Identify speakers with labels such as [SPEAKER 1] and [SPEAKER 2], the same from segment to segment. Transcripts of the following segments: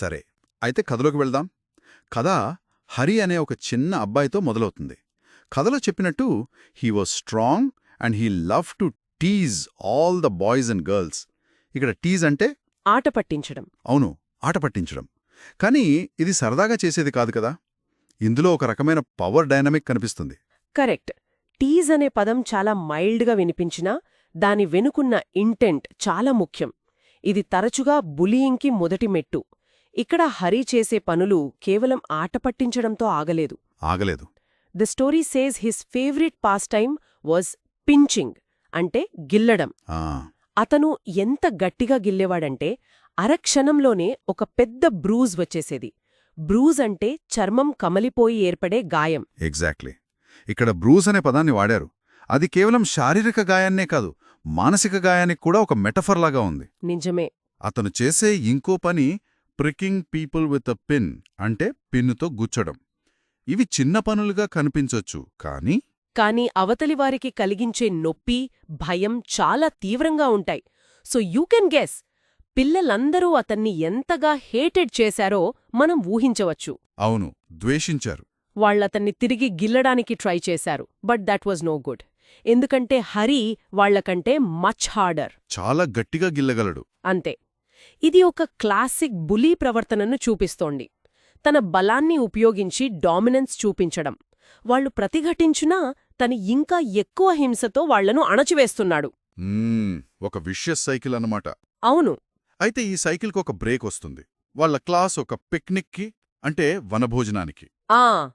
[SPEAKER 1] సరే అయితే కథలోకి వెళ్దాం. కథ హరి అనే ఒక చిన్న అబ్బాయితో మొదలవుతుంది. కథలో చెప్పినట్టు he was strong and he love to tease all the boys and girls ఇక్కడ టీజ్ అంటే
[SPEAKER 2] ఆట పట్టించడం.
[SPEAKER 1] అవును ఆట పట్టించడం. కానీ ఇది సరదాగా చేసేది కాదు కదా. ఇందులో ఒక రకమైన పవర్ డైనమిక్ కనిపిస్తుంది.
[SPEAKER 2] కరెక్ట్. టీజ్ అనే పదం చాలా మైల్డ్గా వినిపించినా దాని వెనుకున్న ఇంటెంట్ చాలా ముఖ్యం. ఇది తరచుగా బులియింగ్కి మొదటి మెట్టు. ఇక్కడ హరి చేసే పనులు కేవలం ఆట పట్టించడంతో ఆగలేదు.
[SPEAKER 1] ఆగలేదు.
[SPEAKER 2] The story says his favourite pastime was pinching అంటే గిల్లడం.
[SPEAKER 1] ఆ,
[SPEAKER 2] అతను ఎంత గట్టిగా గిల్లేవాడంటే అరక్షణంలోనే ఒక పెద్ద బ్రూజ్ వచ్చేసేది. బ్రూజ్ అంటే చర్మం కమలిపోయి ఏర్పడే గాయం.
[SPEAKER 1] ఎగ్జాక్ట్లీ ఇక్కడ బ్రూజ్ అనే పదాన్ని వాడారు. అది కేవలం శారీరక గాయాన్నే కాదు మానసిక గాయానికి కూడా ఒక మెటఫర్ లాగా ఉంది.
[SPEAKER 2] నిజమే.
[SPEAKER 1] అతను చేసే ఇంకో పని pricking people with a pin అంటే పిన్నుతో గుచ్చడం. ఇవి చిన్న పనులుగా కనిపించొచ్చు కానీ
[SPEAKER 2] కాని అవతలి వారికి కలిగించే నొప్పి భయం చాలా తీవ్రంగా ఉంటాయి. సో యూ కెన్ గెస్ పిల్లలందరూ అతన్ని ఎంతగా హేటెడ్ చేశారో మనం ఊహించవచ్చు.
[SPEAKER 1] అవును ద్వేషించారు.
[SPEAKER 2] వాళ్ళతన్ని తిరిగి గిల్లడానికి ట్రై చేశారు but that was no good. ఎందుకంటే హరి వాళ్ళకంటే మచ్ హార్డర్.
[SPEAKER 1] చాలా గట్టిగా గిల్లగలడు.
[SPEAKER 2] అంతే. ఇది ఒక క్లాసిక్ బులీ ప్రవర్తనను చూపిస్తోంది. తన బలాన్ని ఉపయోగించి డామినెన్స్ చూపించడం. వాళ్ళు ప్రతిఘటించినా తను ఇంకా ఎక్కువ హింసతో వాళ్ళను అణచివేస్తున్నాడు.
[SPEAKER 1] ఒక విషయస్ సైకిల్ అన్నమాట.
[SPEAKER 2] అవును.
[SPEAKER 1] అయితే ఈ సైకిల్కి ఒక బ్రేక్ వస్తుంది. వాళ్ళ క్లాస్ ఒక పిక్నిక్కి అంటే వనభోజనానికి.
[SPEAKER 2] ఆ!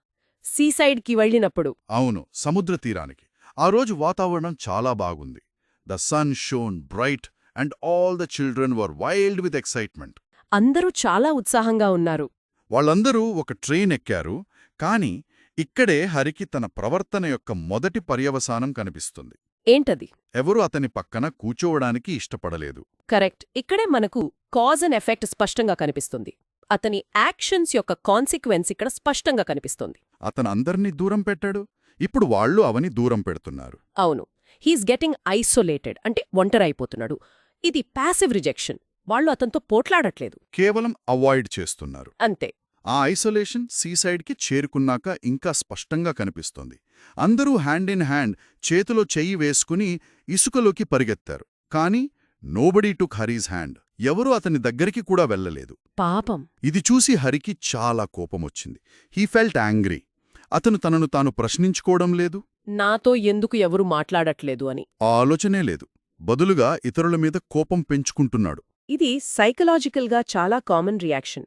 [SPEAKER 2] సీసైడ్కి వెళ్ళినప్పుడు.
[SPEAKER 1] అవును సముద్ర తీరానికి. ఆ రోజు వాతావరణం చాలా బాగుంది. The sun shone bright and all the children were wild with excitement.
[SPEAKER 2] అందరూ చాలా ఉత్సాహంగా ఉన్నారు.
[SPEAKER 1] వాళ్ళందరూ ఒక ట్రైన్ ఎక్కారు కాని ఇక్కడే హరికి తన ప్రవర్తన యొక్క మొదటి పర్యవసానం కనిపిస్తుంది.
[SPEAKER 2] ఏంటది?
[SPEAKER 1] ఎవరూ అతని పక్కన కూచోవడానికి ఇష్టపడలేదు.
[SPEAKER 2] కరెక్ట్. ఇక్కడే మనకు కాజ్ అండ్ ఎఫెక్ట్ స్పష్టంగా కనిపిస్తుంది. అతని యాక్షన్స్ యొక్క కాన్సిక్వెన్స్ ఇక్కడ స్పష్టంగా కనిపిస్తుంది.
[SPEAKER 1] అతను అందర్నీ దూరం పెట్టాడు? ఇప్పుడు వాళ్ళు అవని దూరం పెడుతున్నారు.
[SPEAKER 2] అవును. హీస్ గెటింగ్ ఐసోలేటెడ్ అంటే ఒంటరైపోతున్నాడు. ఇది ప్యాసివ్ రిజెక్షన్ వాళ్ళు అతనితో పోట్లాడట్లేదు.
[SPEAKER 1] కేవలం అవాయిడ్ చేస్తున్నారు.
[SPEAKER 2] అంతే.
[SPEAKER 1] ఆ ఐసోలేషన్ సీసైడ్కి చేరుకున్నాక ఇంకా స్పష్టంగా కనిపిస్తోంది. అందరూ హ్యాండ్ ఇన్ హ్యాండ్ చేతిలో చెయ్యి వేసుకుని ఇసుకలోకి పరిగెత్తారు. కాని నోబడీ టుక్ హరీస్ హ్యాండ్ ఎవరూ అతని దగ్గరికి కూడా వెళ్ళలేదు.
[SPEAKER 2] పాపం.
[SPEAKER 1] ఇది చూసి హరికి చాలా కోపమొచ్చింది హీ ఫెల్ట్ యాంగ్రీ అతను తనను తాను ప్రశ్నించుకోవడం లేదు.
[SPEAKER 2] నాతో ఎందుకు ఎవరు మాట్లాడట్లేదు అని.
[SPEAKER 1] ఆలోచనే లేదు. బదులుగా ఇతరుల మీద కోపం పెంచుకుంటున్నాడు.
[SPEAKER 2] ఇది సైకలాజికల్గా చాలా కామన్ రియాక్షన్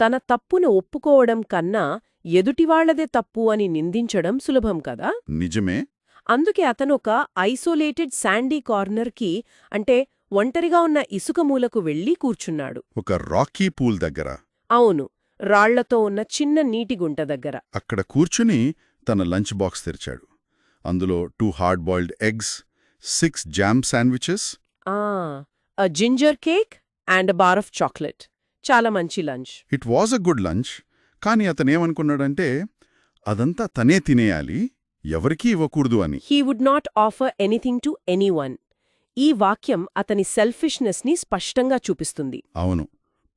[SPEAKER 2] తన తప్పును ఒప్పుకోవడం కన్నా ఎదుటివాళ్ళదే తప్పు అని నిందించడం సులభం కదా?
[SPEAKER 1] నిజమే.
[SPEAKER 2] అందుకే అతనొక ఐసోలేటెడ్ శాండీ కార్నర్కి అంటే ఒంటరిగా ఉన్న ఇసుక మూలకు వెళ్ళి కూర్చున్నాడు.
[SPEAKER 1] ఒక రాకీ పూల్ దగ్గర.
[SPEAKER 2] అవును రాళ్ళతో ఉన్న చిన్న నీటి గుంట దగ్గర.
[SPEAKER 1] అక్కడ కూర్చుని తన లంచ్ బాక్స్ తెరిచాడు. అందులో two hard boiled eggs six jam sandwiches?
[SPEAKER 2] Ginger cake and a bar of chocolate చాలా మంచి lunch.
[SPEAKER 1] It was a good lunch కానీ అతనేమనుకున్నాడంటే అదంతా తనే తినేయాలి ఎవరికీ ఇవ్వకూడదు అని.
[SPEAKER 2] He would not offer anything to anyone ఈ వాక్యం అతని సెల్ఫిష్నెస్ని స్పష్టంగా చూపిస్తుంది.
[SPEAKER 1] అవును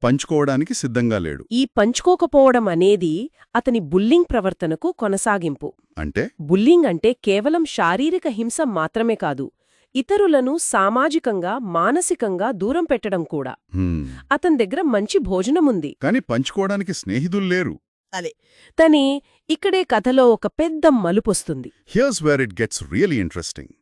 [SPEAKER 1] పంచుకోవడానికి సిద్ధంగా లేడు.
[SPEAKER 2] ఈ పంచుకోకపోవడం అనేది అతని బుల్లింగ్ ప్రవర్తనకు కొనసాగింపు.
[SPEAKER 1] అంటే?
[SPEAKER 2] బుల్లింగ్ అంటే కేవలం శారీరక హింస మాత్రమే కాదు ఇతరులను సామాజికంగా మానసికంగా దూరం పెట్టడం కూడా. అతని దగ్గర మంచి భోజనముంది.
[SPEAKER 1] కాని పంచుకోవడానికి స్నేహితులు లేరు.
[SPEAKER 2] తని ఇక్కడే కథలో ఒక పెద్ద మలుపొస్తుంది.
[SPEAKER 1] Here's where it gets really interesting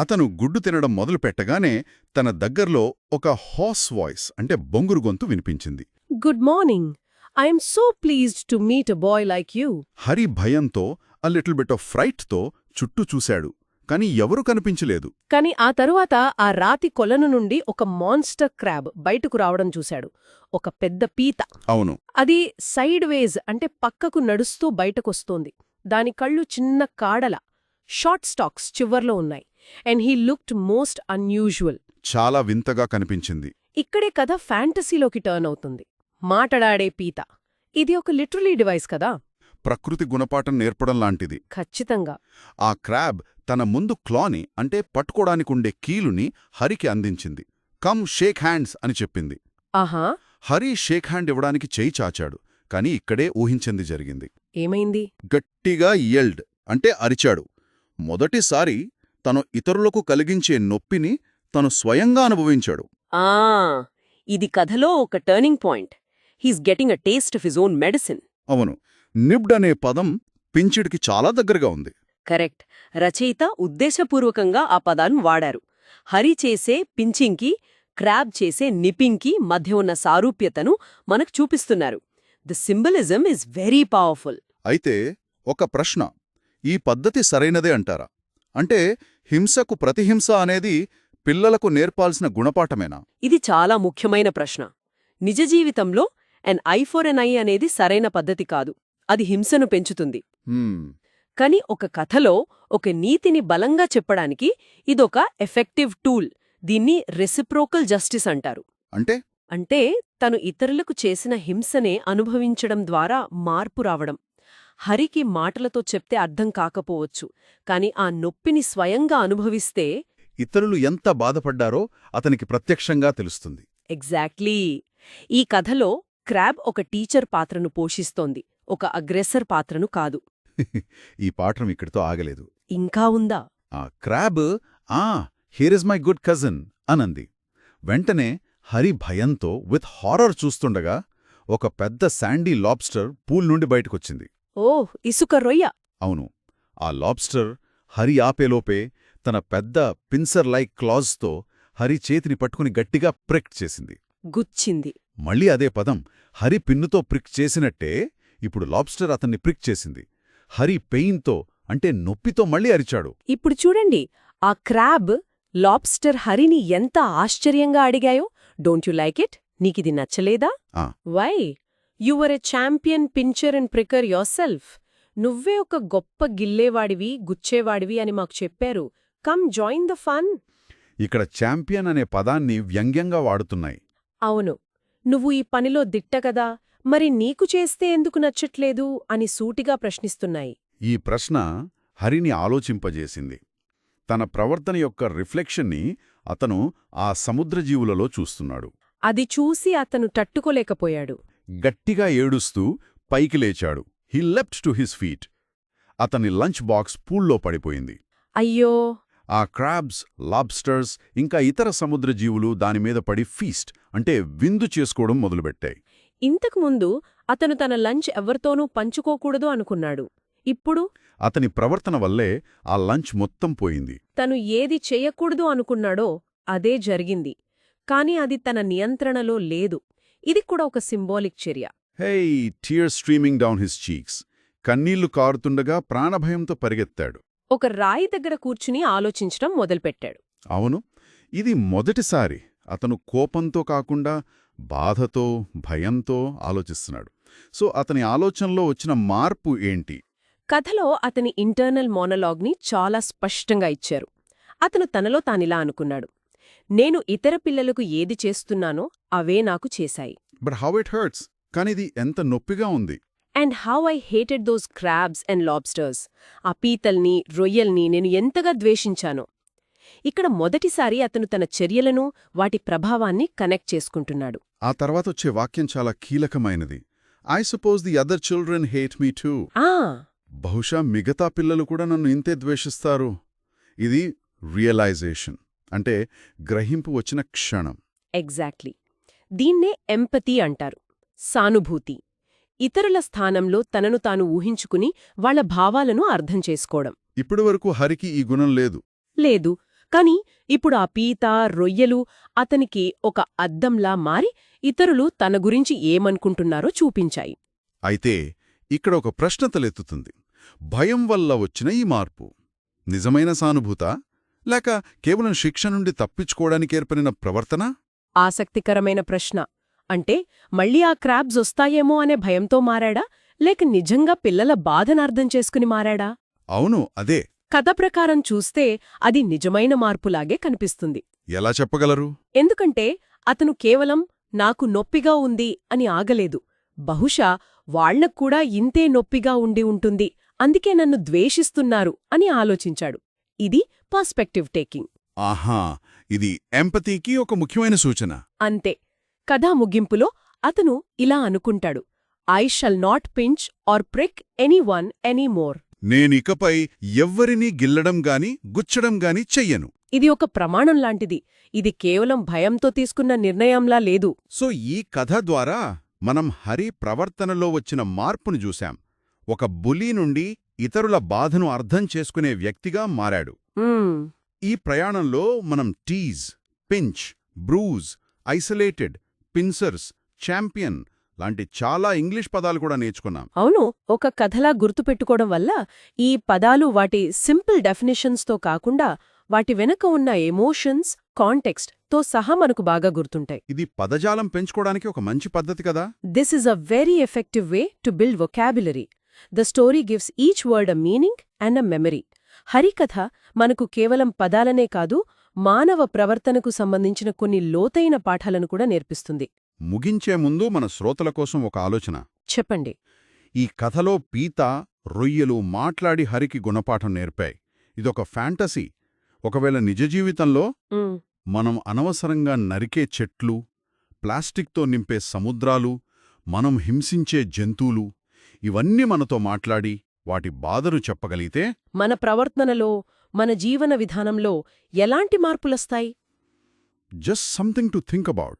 [SPEAKER 1] అతను గుడ్డు తినడం మొదలు పెట్టగానే తన దగ్గర్లో ఒక హాస్ వాయిస్ అంటే బొంగురు గొంతు వినిపించింది.
[SPEAKER 2] Good morning I'm so pleased to meet a boy like you
[SPEAKER 1] Hari భయంతో అ లిటిల్ బిట్ ఆఫ్ ఫ్రైట్తో చుట్టూ చూశాడు. కాని ఎవరూ కనిపించలేదు.
[SPEAKER 2] కాని ఆ తరువాత ఆ రాతి కొలను నుండి ఒక మాన్స్టర్ క్రాబ్ బయటకు రావడం చూశాడు. ఒక పెద్ద పీత.
[SPEAKER 1] అవును.
[SPEAKER 2] అది సైడ్ వేజ్ అంటే పక్కకు నడుస్తూ బయటకొస్తోంది. దాని కళ్ళు చిన్న కాడల షార్ట్ స్టాక్స్ చివర్లో ఉన్నాయి. And he looked most unusual.
[SPEAKER 1] చాలా వింతగా కనిపించింది.
[SPEAKER 2] ఇక్కడే కథ ఫ్యాంటసీలోకి టర్న్ అవుతుంది. మాటడాడే పీత. ఇది ఒక లిటరలీ డివైస్ కదా?
[SPEAKER 1] ప్రకృతి గుణపాఠం నేర్పడం లాంటిది.
[SPEAKER 2] ఖచ్చితంగా.
[SPEAKER 1] ఆ క్రాబ్ తన ముందు క్లాని అంటే పట్టుకోడానికుండే కీలుని హరికి అందించింది. కమ్ షేక్ హ్యాండ్స్ అని చెప్పింది.
[SPEAKER 2] ఆహా.
[SPEAKER 1] హరి షేక్ హ్యాండ్ ఇవ్వడానికి చేయి చాచాడు. కాని ఇక్కడే ఊహించింది జరిగింది.
[SPEAKER 3] ఏమైంది?
[SPEAKER 1] గట్టిగా యెల్డ్ అంటే అరిచాడు. మొదటిసారి తను ఇతరులకు కలిగించే నొప్పిని తను స్వయంగా అనుభవించాడు.
[SPEAKER 2] ఆ! ఇది కథలో ఒక turning point he's getting a taste of his own medicine
[SPEAKER 1] అవును. నిబ్డ్ అనే పదం పించిడికి చాలా దగ్గరగా ఉంది.
[SPEAKER 2] కరెక్ట్. రచయిత ఉద్దేశపూర్వకంగా ఆ పదాన్ని వాడారు. హరి చేసే పించింగ్కి క్రాబ్ చేసే నిపింగ్కి మధ్య ఉన్న సారూప్యతను మనకు చూపిస్తున్నారు. The symbolism is very powerful.
[SPEAKER 1] అయితే ఒక ప్రశ్న ఈ పద్ధతి సరైనదే అంటారా? అంటే హింసకు ప్రతిహింస అనేది పిల్లలకు నేర్పాల్సిన గుణపాఠమేనా?
[SPEAKER 2] ఇది చాలా ముఖ్యమైన ప్రశ్న. నిజ జీవితంలో an eye for an eye అనేది సరైన పద్ధతి కాదు. అది హింసను పెంచుతుంది. కాని ఒక కథలో ఒక నీతిని బలంగా చెప్పడానికి ఇదొక ఎఫెక్టివ్ టూల్. దీన్ని రెసిప్రోకల్ జస్టిస్ అంటారు.
[SPEAKER 1] అంటే?
[SPEAKER 2] అంటే తను ఇతరులకు చేసిన హింసనే అనుభవించడం ద్వారా మార్పు రావడం. హరికి మాటలతో చెప్తే అర్థం కాకపోవచ్చు. కాని ఆ నొప్పిని స్వయంగా అనుభవిస్తే
[SPEAKER 1] ఇతరులు ఎంత బాధపడ్డారో అతనికి ప్రత్యక్షంగా తెలుస్తుంది.
[SPEAKER 2] ఎగ్జాక్ట్లీ. ఈ కథలో క్రాబ్ ఒక టీచర్ పాత్రను పోషిస్తోంది. ఒక అగ్రెసర్ పాత్రను కాదు.
[SPEAKER 1] ఈ పాఠం ఇక్కడితో ఆగలేదు.
[SPEAKER 2] ఇంకా ఉందా?
[SPEAKER 1] ఆ క్రాబ్ ఆ here is my good cousin అనంది. వెంటనే హరి భయంతో విత్ హారర్ చూస్తుండగా ఒక పెద్ద శాండీ లాబ్స్టర్ పూల్ నుండి బయటకొచ్చింది.
[SPEAKER 2] ఓ ఇసుక రొయ్య.
[SPEAKER 1] అవును. ఆ లాబ్స్టర్ హరి ఆపేలోపే తన పెద్ద పిన్సర్ లైక్ క్లాజ్తో హరి చేతిని పట్టుకుని గట్టిగా ప్రిక్ చేసింది.
[SPEAKER 2] గుచ్చింది.
[SPEAKER 1] మళ్ళీ అదే పదం హరి పిన్నుతో ప్రిక్ చేసినట్టే ఇప్పుడు లాబ్స్టర్ అతన్ని ప్రిక్ చేసింది. హరి పెయిన్తో అంటే నొప్పితో మళ్ళీ అరిచాడు.
[SPEAKER 2] ఇప్పుడు చూడండి ఆ క్రాబ్ లాబ్స్టర్ హరిని ఎంత ఆశ్చర్యంగా అడిగాయో. డోంట్ యు లైక్ ఇట్ నీకిది నచ్చలేదా. Why you're a champion pincher and pricker yourself నువ్వే ఒక గొప్ప గిల్లేవాడివి గుచ్చేవాడివి అని మాకు చెప్పారు. కమ్ జాయిన్ ద ఫన్
[SPEAKER 1] ఇక్కడ ఛాంపియన్ అనే పదాన్ని వ్యంగ్యంగా వాడుతున్నాయి.
[SPEAKER 2] అవును. నువ్వు ఈ పనిలో దిట్ట కదా? మరి నీకు చేస్తే ఎందుకు నచ్చట్లేదు? అని సూటిగా ప్రశ్నిస్తున్నాయి.
[SPEAKER 1] ఈ ప్రశ్న హరిని ఆలోచింపజేసింది. తన ప్రవర్తన యొక్క రిఫ్లెక్షన్ని అతను ఆ సముద్రజీవులలో చూస్తున్నాడు.
[SPEAKER 2] అది చూసి అతను తట్టుకోలేకపోయాడు.
[SPEAKER 1] గట్టిగా ఏడుస్తూ పైకి లేచాడు. He leapt to his feet. అతని లంచ్ బాక్స్ పూల్లో పడిపోయింది.
[SPEAKER 2] అయ్యో!
[SPEAKER 1] ఆ క్రాబ్స్ లాబ్స్టర్స్ ఇంకా ఇతర సముద్రజీవులు దానిమీద పడి ఫీస్ట్ అంటే విందు చేసుకోవడం మొదలుపెట్టాయి.
[SPEAKER 2] ఇంతకుముందు అతను తన లంచ్ ఎవరితోనూ పంచుకోకూడదు అనుకున్నాడు. ఇప్పుడు?
[SPEAKER 1] అతని ప్రవర్తన వల్లే ఆ లంచ్ మొత్తం పోయింది.
[SPEAKER 2] తను ఏది చెయ్యకూడదు అనుకున్నాడో అదే జరిగింది. కాని అది తన నియంత్రణలో లేదు. ఇది కూడా ఒక సింబాలిక్ చర్య.
[SPEAKER 1] Hey tear streaming down his cheeks. కన్నీళ్ళు కారుతుండగా ప్రాణభయంతో పరిగెత్తాడు.
[SPEAKER 2] ఒక రాయి దగ్గర కూర్చుని ఆలోచించడం మొదలుపెట్టాడు.
[SPEAKER 1] అవును ఇది మొదటిసారి. అతను కోపంతో కాకుండా బాధతో భయంతో ఆలోచిస్తున్నాడు. సో అతని ఆలోచనలో వచ్చిన మార్పు ఏంటి?
[SPEAKER 2] కథలో అతని ఇంటర్నల్ మోనలాగ్ని చాలా స్పష్టంగా ఇచ్చారు. అతను తనలో తానిలా అనుకున్నాడు. నేను ఇతర పిల్లలకు ఏది చేస్తున్నానో అవే నాకు చేశాయి.
[SPEAKER 1] బట్ హౌ ఇట్ హర్ట్స్ కానిది ఎంత నొప్పిగా ఉంది.
[SPEAKER 2] And how I hated those crabs and lobsters ఆ పీతల్ని రొయ్యల్ని నేను ఎంతగా ద్వేషించానో. ఇక్కడ మొదటిసారి అతను తన చర్యలను వాటి ప్రభావాన్ని కనెక్ట్ చేసుకుంటున్నాడు.
[SPEAKER 1] ఆ తర్వాత వచ్చే వాక్యం చాలా కీలకమైనది. I suppose the other children hate me too
[SPEAKER 2] ఆ!
[SPEAKER 1] బహుశా మిగతా పిల్లలు కూడా నన్ను ఇంతే ద్వేషిస్తారు. ఇది రియలైజేషన్ అంటే గ్రహింపు వచ్చిన క్షణం.
[SPEAKER 2] ఎగ్జాక్ట్లీ దీన్నే ఎంపతి అంటారు. సానుభూతి. ఇతరుల స్థానంలో తనను తాను ఊహించుకుని వాళ్ళ భావాలను అర్థం చేసుకోవడం.
[SPEAKER 1] ఇప్పటి వరకు హరికి ఈ గుణం లేదు.
[SPEAKER 2] లేదు. కాని ఇప్పుడు ఆ పీత రొయ్యలు అతనికి ఒక అద్దంలా మారి ఇతరులు తన గురించి ఏమనుకుంటున్నారో చూపించాయి.
[SPEAKER 1] అయితే ఇక్కడ ఒక ప్రశ్న తలెత్తుతుంది. భయం వల్ల వచ్చిన ఈ మార్పు నిజమైన సానుభూత? లేక కేవలం శిక్ష నుండి తప్పించుకోవడానికి ఏర్పడిన ప్రవర్తన?
[SPEAKER 2] ఆసక్తికరమైన ప్రశ్న. అంటే మళ్ళీ ఆ క్రాబ్స్ వస్తాయేమో అనే భయంతో మారాడా? లేక నిజంగా పిల్లల బాధను అర్థం చేసుకుని మారాడా?
[SPEAKER 1] అవును అదే.
[SPEAKER 2] కథ ప్రకారం చూస్తే అది నిజమైన మార్పులాగే కనిపిస్తుంది.
[SPEAKER 1] ఎలా చెప్పగలరు?
[SPEAKER 2] ఎందుకంటే అతను కేవలం నాకు నొప్పిగా ఉంది అని ఆగలేదు. బహుశా వాళ్ళక్కూడా ఇంతే నొప్పిగా ఉండి ఉంటుంది. అందుకే నన్ను ద్వేషిస్తున్నారు అని ఆలోచించాడు. ఇది పర్స్పెక్టివ్ టేకింగ్.
[SPEAKER 1] ఆహా ఇది ఎంపతీకి ఒక ముఖ్యమైన సూచన.
[SPEAKER 2] అంతే. కథా ముగింపులో అతను ఇలా అనుకుంటాడు. I shall not pinch or prick anyone anymore.
[SPEAKER 1] నేనికపై ఎవ్వరినీ గిల్లడం గాని గుచ్చడం గాని చెయ్యను.
[SPEAKER 2] ఇది ఒక ప్రమాణం లాంటిది. ఇది కేవలం భయంతో తీసుకున్న నిర్ణయంలా లేదు.
[SPEAKER 1] సో ఈ కథ ద్వారా మనం హరి ప్రవర్తనలో వచ్చిన మార్పును చూశాం. ఒక బులీ నుండి ఇతరుల బాధను అర్థం చేసుకునే వ్యక్తిగా మారాడు. ఈ ప్రయాణంలో మనం tease pinch bruise isolated pincers champion లాంటి చాలా ఇంగ్లీష్ పదాలు కూడా నేర్చుకున్నాం.
[SPEAKER 2] అవును ఒక కథలా గుర్తుపెట్టుకోవడం వల్ల ఈ పదాలు వాటి సింపుల్ డెఫినిషన్స్తో కాకుండా వాటి వెనక ఉన్న ఎమోషన్స్ కాంటెక్స్ట్తో సహా మనకు బాగా గుర్తుంటాయి.
[SPEAKER 1] ఇది పదజాలం పెంచుకోవడానికి ఒక మంచి పద్ధతి కదా?
[SPEAKER 2] This is a very effective way to build vocabulary the story gives each word a meaning and a memory హరికథ మనకు కేవలం పదాలనే కాదు మానవ ప్రవర్తనకు సంబంధించిన కొన్ని లోతైన పాఠాలను కూడా నేర్పిస్తుంది.
[SPEAKER 1] ముగించే ముందు మన శ్రోతల కోసం ఒక ఆలోచన.
[SPEAKER 2] చెప్పండి.
[SPEAKER 1] ఈ కథలో పీత రొయ్యలు మాట్లాడి హరికి గుణపాఠం నేర్పాయి. ఇదొక ఫ్యాంటసీ. ఒకవేళ నిజ జీవితంలో. మనం అనవసరంగా నరికే చెట్లు ప్లాస్టిక్తో నింపే సముద్రాలు మనం హింసించే జంతువులు ఇవన్నీ మనతో మాట్లాడి వాటి బాధను చెప్పగలిగితే
[SPEAKER 2] మన ప్రవర్తనలో మన జీవన విధానంలో ఎలాంటి మార్పులొస్తాయి?
[SPEAKER 1] Just something to think about